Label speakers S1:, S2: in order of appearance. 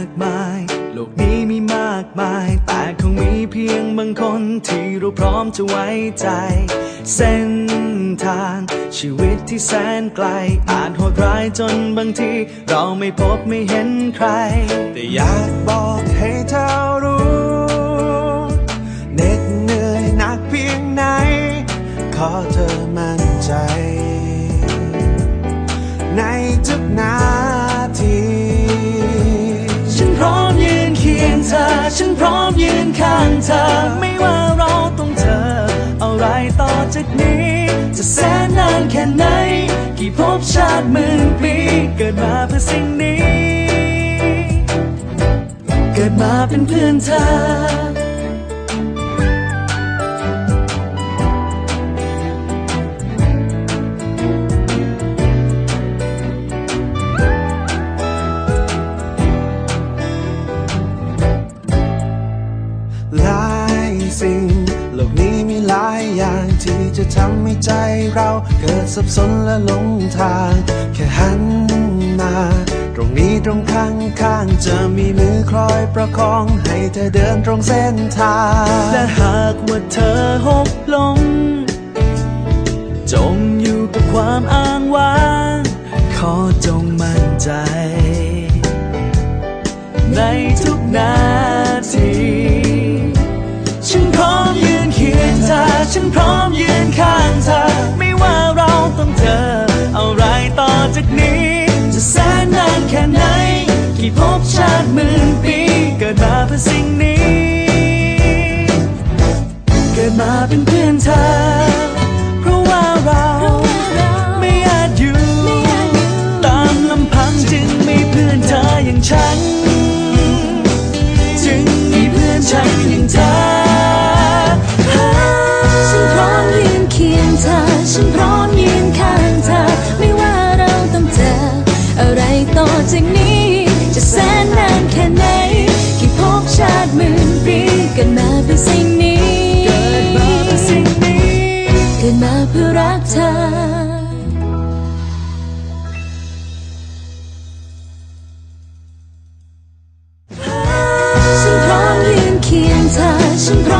S1: ากมาย โลกนี้มีมากมาย แต่คงมีเพียงบางคนที่เราพร้อมจะไว้ใจ เส้นทางชีวิตที่แสนไกล อาจโหดร้ายจนบางที เราไม่พบไม่เห็นใคร
S2: แต่อยากบอกให้เธอรู้ ธอ
S1: ไม่ว่าเราต้องเจอ อะไรต่อจากนี้ จะแสนนานแค่ไหน กี่ภพชาติหมื่นปี เกิดมาเพื่อสิ่งนี้ เกิดมาเป็นเพื่อนเธอ
S2: โลกนี้มีหลายอย่างที่จะทำให้ใจเรา เกิดสับสนและหลงทาง แค่หันมา ตรงนี้ตรงข้างข้างๆจะมีมือคอยประคอง ให้เธอเดินตรงเส้นทาง
S1: และหากว่าเธอหกลงจงอยู่กับความอ้างว้าง ขอจงมั่นใจ ยืนเธอ ฉันพร้อมยืนข้างเธอ เกิดมาเพื่อรั
S3: กเธอฉันพร้อมยืนเคียงเธอฉันพร้อม